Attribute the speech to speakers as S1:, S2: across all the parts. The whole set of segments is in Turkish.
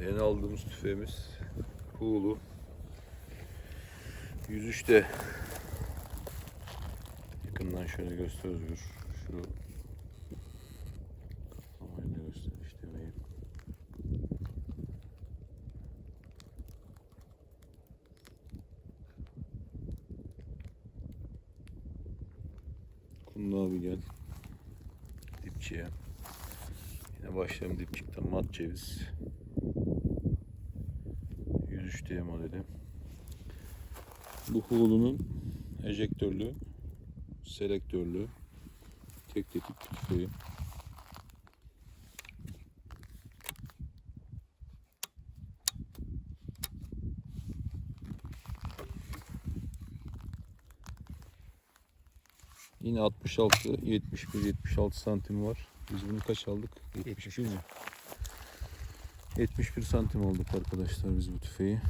S1: Evet, en aldığımız tüfeğimiz Hulu. 103'te yakından şöyle göster Özgür. Şu kamerayla göster işte benim. Kundu abi gel. Dipçiye. Yine başlayalım dipçikten mat ceviz. 103D modeli. Bu Hulu'nun ejektörlü, selektörlü, tek tetik tüfeği. Yine 66, 71, 76 santim var. Biz bunu kaç aldık? 71 mi? 71 santim olduk arkadaşlar biz bu tüfeği.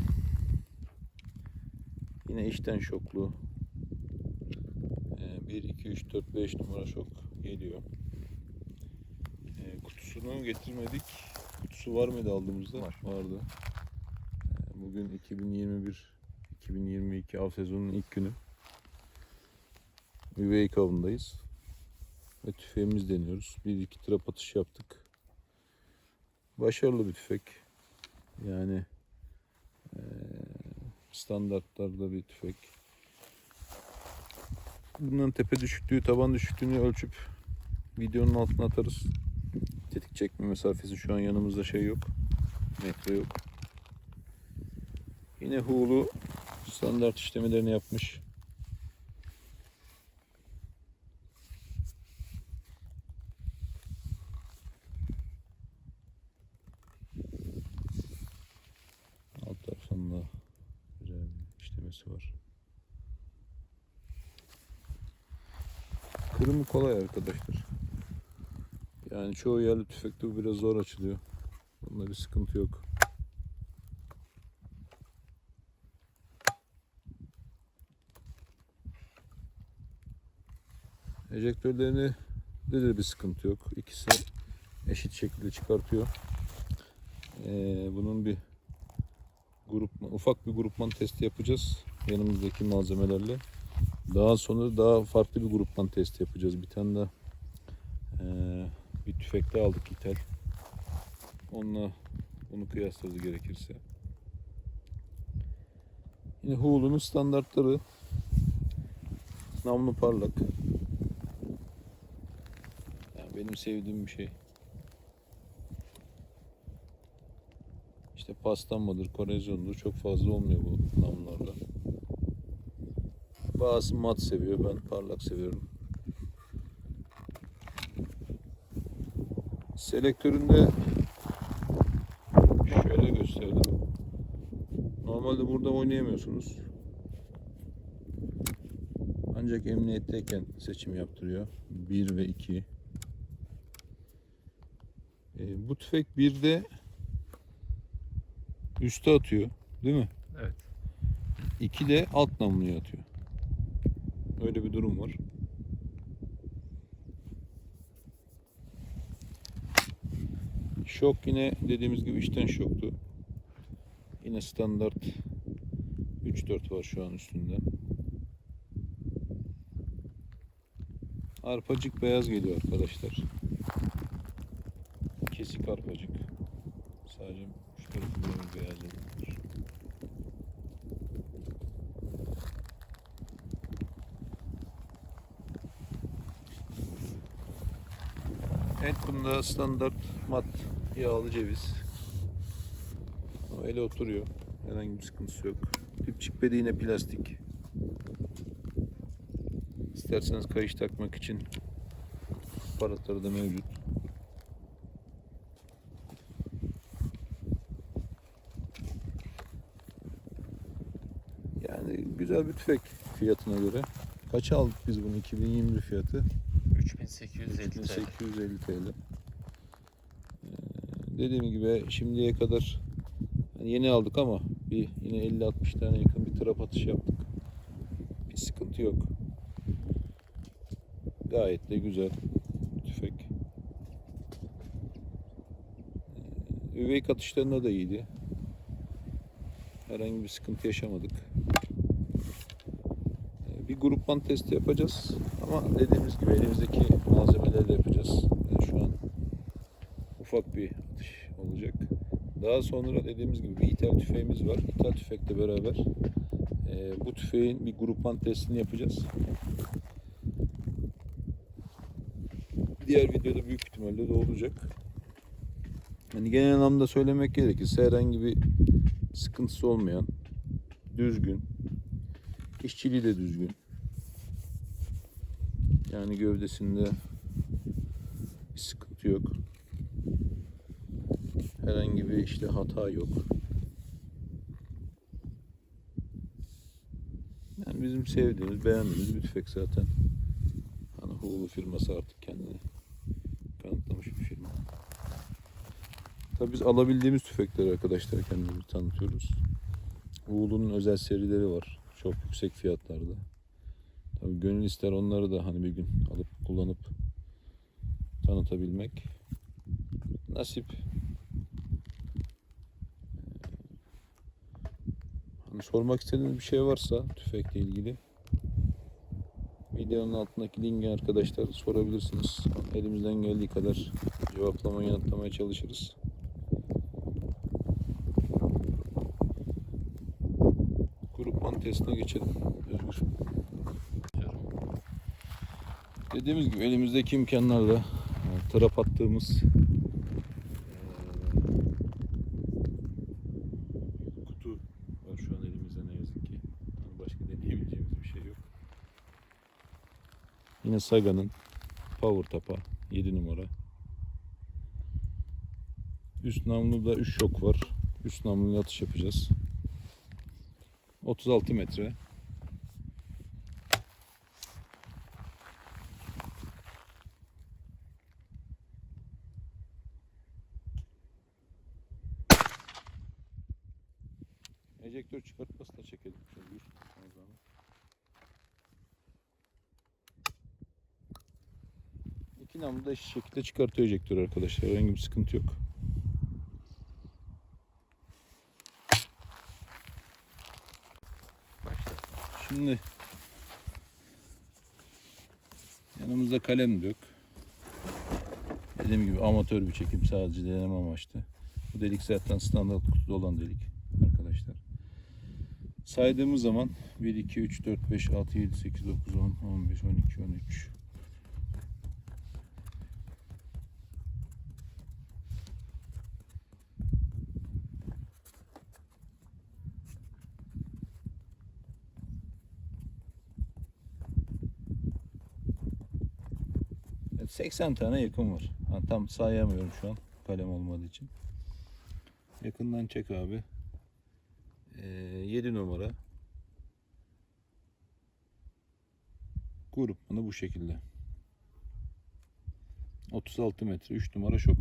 S1: Yine içten şoklu. Ee, 1, 2, 3, 4, 5 numara şok geliyor. Ee, kutusunu getirmedik. Kutusu var mıydı aldığımızda?
S2: Var.
S1: Vardı. Ee, bugün 2021 2022 av sezonunun ilk günü. Üveyik avındayız. Ve tüfeğimiz deniyoruz. Bir iki trap atış yaptık. Başarılı bir tüfek. Yani standartlarda bir tüfek. Bunların tepe düşüklüğü, taban düşüklüğünü ölçüp videonun altına atarız. Tetik çekme mesafesi şu an yanımızda şey yok. Metre yok. Yine Hulu standart işlemlerini yapmış. Alt tarafında güzel bir işlemesi var. Kırımı kolay arkadaşlar. Yani çoğu yerli tüfekte bu biraz zor açılıyor. Bunda bir sıkıntı yok. Ejektörlerini de, de bir sıkıntı yok. İkisi eşit şekilde çıkartıyor. Ee, bunun bir grupman, ufak bir grupman testi yapacağız yanımızdaki malzemelerle. Daha sonra daha farklı bir grupman testi yapacağız. Bir tane de eee, bir tüfekte aldık ithal. Onunla bunu kıyaslarız gerekirse. Yine Hulu'nun standartları namlu parlak. Yani benim sevdiğim bir şey. İşte paslanmadır, korezyondur çok fazla olmuyor bu namlularla. Bazı mat seviyor, ben parlak seviyorum. Selektöründe şöyle gösterdim. Normalde burada oynayamıyorsunuz. Ancak emniyetteyken seçim yaptırıyor. 1 ve 2. Ee, bu tüfek 1'de üste atıyor. Değil mi?
S2: Evet.
S1: 2 de alt namluya atıyor. Öyle bir durum var. Şok yine dediğimiz gibi içten şoktu. Yine standart 3-4 var şu an üstünde. Arpacık beyaz geliyor arkadaşlar. Kesik arpacık. Sadece şu tarafı biraz bunda standart mat yağlı ceviz. O ele oturuyor. Herhangi bir sıkıntısı yok. Dipçik bedi yine plastik. İsterseniz kayış takmak için Aparatları da mevcut. Yani güzel bir tüfek fiyatına göre. Kaça aldık biz bunu 2021 fiyatı?
S2: 3850 TL.
S1: 3850 TL. Ee, dediğim gibi şimdiye kadar hani yeni aldık ama bir yine 50-60 tane yakın bir trap atış yaptık. Bir sıkıntı yok. Gayet de güzel tüfek. Ee, Üveyik atışlarında da iyiydi. Herhangi bir sıkıntı yaşamadık. Grupman testi yapacağız. Ama dediğimiz gibi elimizdeki malzemeleri de yapacağız. Yani şu an ufak bir atış olacak. Daha sonra dediğimiz gibi bir ithal tüfeğimiz var. İthal tüfekle beraber e, bu tüfeğin bir grupman testini yapacağız. Diğer videoda büyük ihtimalle de olacak. Yani genel anlamda söylemek gerekirse herhangi bir sıkıntısı olmayan, düzgün, işçiliği de düzgün. Yani gövdesinde bir sıkıntı yok. Herhangi bir işte hata yok. Yani bizim sevdiğimiz, beğendiğimiz bir tüfek zaten. Hani Hulu firması artık kendini kanıtlamış bir firma. Tabii biz alabildiğimiz tüfekleri arkadaşlar kendimizi tanıtıyoruz. Hulu'nun özel serileri var. Çok yüksek fiyatlarda. Tabii gönül ister onları da hani bir gün alıp kullanıp tanıtabilmek. Nasip. Hani sormak istediğiniz bir şey varsa tüfekle ilgili videonun altındaki linki arkadaşlar sorabilirsiniz. Elimizden geldiği kadar cevaplamaya yanıtlamaya çalışırız. Grupman testine geçelim. Özgür. Dediğimiz gibi elimizdeki imkanlarla e, trap attığımız e, kutu var şu an elimizde ne yazık ki. Yani başka deneyebileceğimiz bir şey yok. Yine Saga'nın Power Tapa 7 numara. Üst namluda 3 şok var. Üst namluyla atış yapacağız. 36 metre. Ejektör çıkartması da çekelim. Şöyle bir. zaman. İki namlu da eşit şekilde çıkartıyor ejektör arkadaşlar. Herhangi bir sıkıntı yok. Şimdi yanımızda kalem yok. Dediğim gibi amatör bir çekim sadece deneme amaçlı. Bu delik zaten standart kutuda olan delik arkadaşlar. Saydığımız zaman 1, 2, 3, 4, 5, 6, 7, 8, 9, 10, 11, 12, 13, Evet, 80 tane yakın var. Ha, tam sayamıyorum şu an kalem olmadığı için. Yakından çek abi. Ee, 7 numara. Grupmanı bu şekilde. 36 metre 3 numara şok.